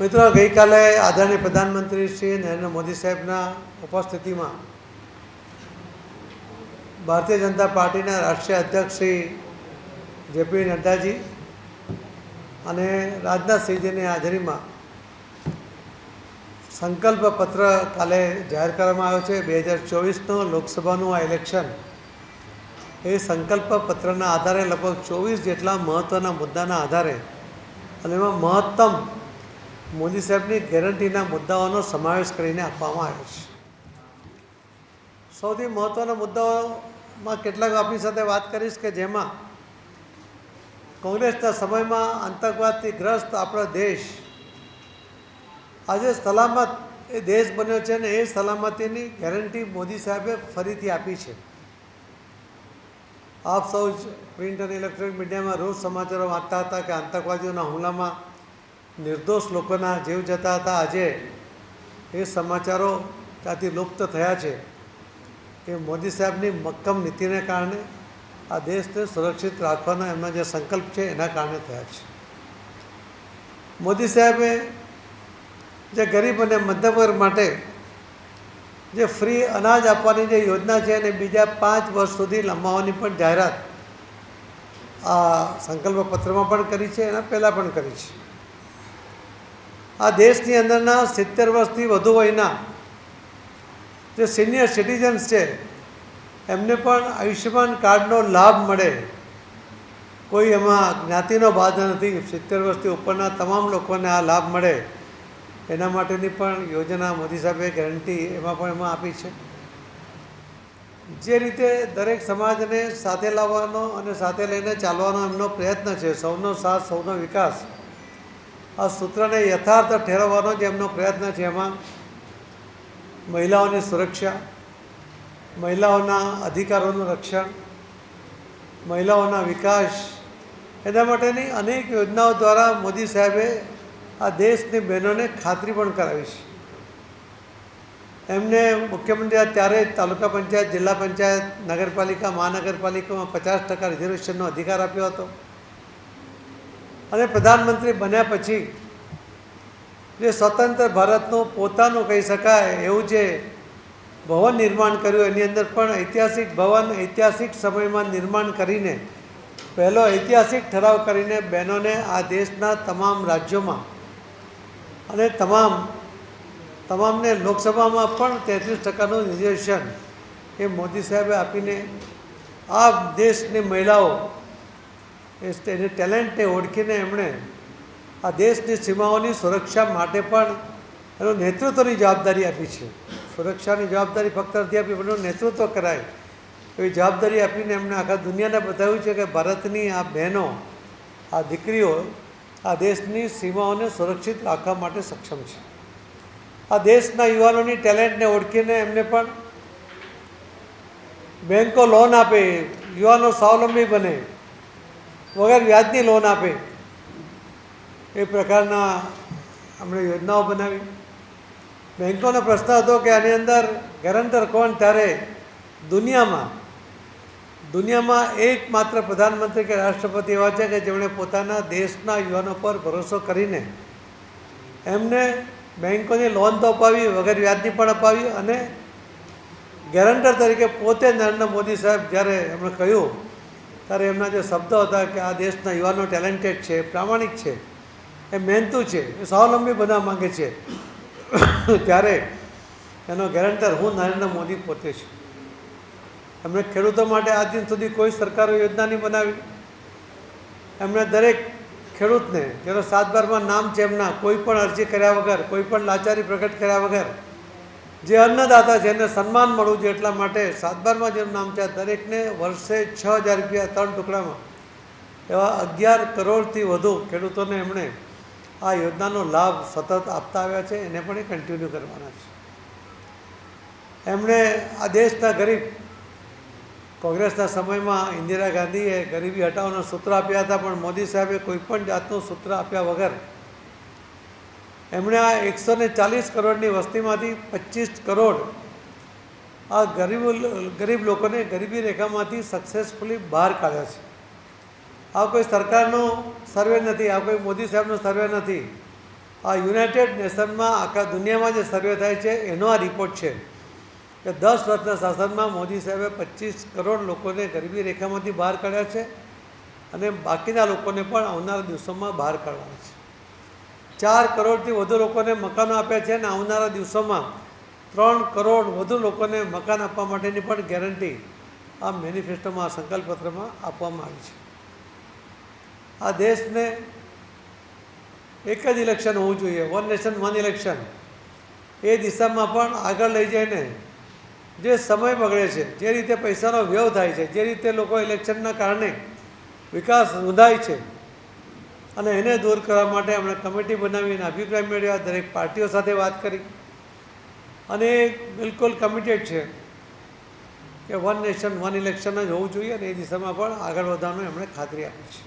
મિત્રો, ગઈકાલે આદરણીય પ્રધાનમંત્રી શ્રી નરેન્દ્ર મોદી સાહેબના ઉપસ્થિતિમાં ભારતીય જનતા પાર્ટીના રાષ્ટ્રીય અધ્યક્ષ શ્રી જેપી નડ્ડાજી અને રાજનાથસિંહજીની હાજરીમાં સંકલ્પ પત્ર કાલે જાહેર કરવામાં આવ્યો છે. બે હજાર ચોવીસનો લોકસભાનું આ ઇલેક્શન એ સંકલ્પ પત્રના આધારે લગભગ ચોવીસ જેટલા મહત્ત્વના મુદ્દાના આધારે અને એમાં મહત્તમ મોદી સાહેબની ગેરંટીના મુદ્દાઓનો સમાવેશ કરીને આપવામાં આવ્યો છે. સૌથી મહત્ત્વના મુદ્દાઓમાં કેટલાક આપણી સાથે વાત કરીશ કે જેમાં કોંગ્રેસના સમયમાં આતંકવાદથી ગ્રસ્ત આપણો દેશ આજે સલામત એ દેશ બન્યો છે અને એ સલામતીની ગેરંટી મોદી સાહેબે ફરીથી આપી છે. આપ સૌ જ પ્રિન્ટ અને ઇલેક્ટ્રોનિક મીડિયામાં રોજ સમાચારો વાંચતા હતા કે આતંકવાદીઓના હુમલામાં નિર્દોષ લોકોના જીવ જતા હતા. આજે એ સમાચારો ત્યાંથી લુપ્ત થયા છે એ મોદી સાહેબની મક્કમ નીતિને કારણે આ દેશને સુરક્ષિત રાખવાનો એમનો જે સંકલ્પ છે એના કારણે થયા છે. મોદી સાહેબે જે ગરીબ અને મધ્યમ વર્ગ માટે જે ફ્રી અનાજ આપવાની જે યોજના છે અને બીજા પાંચ વર્ષ સુધી લંબાવવાની પણ જાહેરાત આ સંકલ્પ પત્રમાં પણ કરી છે, એના પહેલાં પણ કરી છે. આ દેશની અંદરના સિત્તેર વર્ષથી વધુ વયના જે સિનિયર સિટીઝન્સ છે, એમને પણ આયુષ્યમાન કાર્ડનો લાભ મળે. કોઈ એમાં જ્ઞાતિનો બાધ નથી, સિત્તેર વર્ષથી ઉપરના તમામ લોકોને આ લાભ મળે. એના માટેની પણ યોજના મોદી સાહેબે ગેરંટી એમાં પણ એમાં આપી છે. જે રીતે દરેક સમાજને સાથે લાવવાનો અને સાથે લઈને ચાલવાનો એમનો પ્રયત્ન છે, સૌનો સાથ, સૌનો વિકાસ. આ સૂત્રને યથાર્થ ઠેરવવાનો જે એમનો પ્રયત્ન છે એમાં. મહિલાઓની સુરક્ષા, મહિલાઓના અધિકારોનું રક્ષણ, મહિલાઓના વિકાસ, એના માટેની અનેક યોજનાઓ દ્વારા મોદી સાહેબે આ દેશની બહેનોને ખાતરી પણ કરાવી છે. એમને મુખ્યમંત્રી ત્યારે તાલુકા પંચાયત, જિલ્લા પંચાયત, નગરપાલિકા, મહાનગરપાલિકામાં પચાસ ટકા રિઝર્વેશનનો અધિકાર આપ્યો હતો. અને પ્રધાનમંત્રી બન્યા પછી જે સ્વતંત્ર ભારતનું પોતાનું કહી શકાય એવું જે ભવન નિર્માણ કર્યું, એની અંદર પણ ઐતિહાસિક ભવન ઐતિહાસિક સમયમાં નિર્માણ કરીને, પહેલો ઐતિહાસિક ઠરાવ કરીને બહેનોને આ દેશના તમામ રાજ્યોમાં અને તમામ, તમામને લોકસભામાં પણ તેત્રીસ ટકાનું રિઝર્વેશન એ મોદી સાહેબે આપીને આ દેશની મહિલાઓ એ એની ટેલેન્ટને ઓળખીને એમણે આ દેશની સીમાઓની સુરક્ષા માટે પણ એનું નેતૃત્વની જવાબદારી આપી છે. સુરક્ષાની જવાબદારી ફક્ત નથી આપી, પણ નેતૃત્વ કરાય. એવી જવાબદારી આપીને એમણે આખા દુનિયાને બતાવ્યું છે કે ભારતની આ બહેનો, આ દીકરીઓ આ દેશની સીમાઓને સુરક્ષિત રાખવા માટે સક્ષમ છે. આ દેશના યુવાનોની ટેલેન્ટને ઓળખીને એમને પણ બેન્કો લોન આપે, યુવાનો સ્વાવલંબી બને. વગર વ્યાજની લોન આપે. એ પ્રકારના આપણે યોજનાઓ બનાવી. બેન્કોનો પ્રશ્ન હતો કે આની અંદર ગેરંટર કોણ? ત્યારે દુનિયામાં દુનિયામાં એકમાત્ર પ્રધાનમંત્રી કે રાષ્ટ્રપતિ એવા છે કે જેમણે પોતાના દેશના યુવાનો પર ભરોસો કરીને એમને બેન્કોની લોન તો અપાવી, વગર વ્યાજની પણ અપાવી અને ગેરંટર તરીકે પોતે નરેન્દ્ર મોદી સાહેબ જ્યારે એમણે કહ્યું ત્યારે એમના જે શબ્દો હતા કે આ દેશના યુવાનો ટેલેન્ટેડ છે, પ્રામાણિક છે, એ મહેનતું છે, એ સ્વાવલંબી બનવા માંગે છે. ત્યારે એનો ગેરંટર હું નરેન્દ્ર મોદી પોતે છું. એમણે ખેડૂતો માટે આજ દિન સુધી કોઈ સરકારો યોજના નહીં બનાવી. એમણે દરેક ખેડૂતને, જેનો સાત બારમાં નામ છે એમના, કોઈ પણ અરજી કર્યા વગર, કોઈ પણ લાચારી પ્રગટ કર્યા વગર જે અન્નદાતા છે, એને સન્માન મળવું જોઈએ એટલા માટે સાતબારમાં જેનું નામ છે દરેકને વર્ષે છ હજાર રૂપિયા ત્રણ ટુકડામાં. એવા અગિયાર કરોડથી વધુ ખેડૂતોને એમણે આ યોજનાનો લાભ સતત આપતા આવ્યા છે, એને પણ એ કન્ટિન્યુ કરવાના છે. એમણે આ દેશના ગરીબ, કોંગ્રેસના સમયમાં ઇન્દિરા ગાંધીએ ગરીબી હટાવવાના સૂત્ર આપ્યા હતા, પણ મોદી સાહેબે કોઈ પણ જાતનું સૂત્ર આપ્યા વગર એમણે આ એકસો ને ચાલીસ કરોડની વસ્તીમાંથી પચીસ કરોડ આ ગરીબ ગરીબ લોકોને ગરીબી રેખામાંથી સક્સેસફુલી બહાર કાઢ્યા છે. આ કોઈ સરકારનો સર્વે નથી, આ કોઈ મોદી સાહેબનો સર્વે નથી. આ યુનાઇટેડ નેશનમાં આખા દુનિયામાં જે સર્વે થાય છે, એનો આ રિપોર્ટ છે કે દસ વર્ષના શાસનમાં મોદી સાહેબે પચીસ કરોડ લોકોને ગરીબી રેખામાંથી બહાર કાઢ્યા છે અને બાકીના લોકોને પણ આવનારા દિવસોમાં બહાર કાઢવાના છે. ચાર કરોડથી વધુ લોકોને મકાનો આપ્યા છે અને આવનારા દિવસોમાં ત્રણ કરોડ વધુ લોકોને મકાન આપવા માટેની પણ ગેરંટી આ મેનિફેસ્ટોમાં, આ સંકલ્પપત્રમાં આપવામાં આવી છે. આ દેશને એક જ ઇલેક્શન હોવું જોઈએ વન નેશન વન ઇલેક્શન એ દિશામાં પણ આગળ લઈ જઈને જે સમય બગડે છે, જે રીતે પૈસાનો વ્યવ થાય છે, જે રીતે લોકો ઇલેક્શનના કારણે વિકાસ નોંધાય છે અને એને દૂર કરવા માટે એમણે કમિટી બનાવીને અભિપ્રાય મેળવ્યા, દરેક પાર્ટીઓ સાથે વાત કરી. અને બિલકુલ કમિટેડ છે કે વન નેશન વન ઇલેક્શન જ હોવું જોઈએ અને એ દિશામાં પણ આગળ વધવાનું એમણે ખાતરી આપી છે.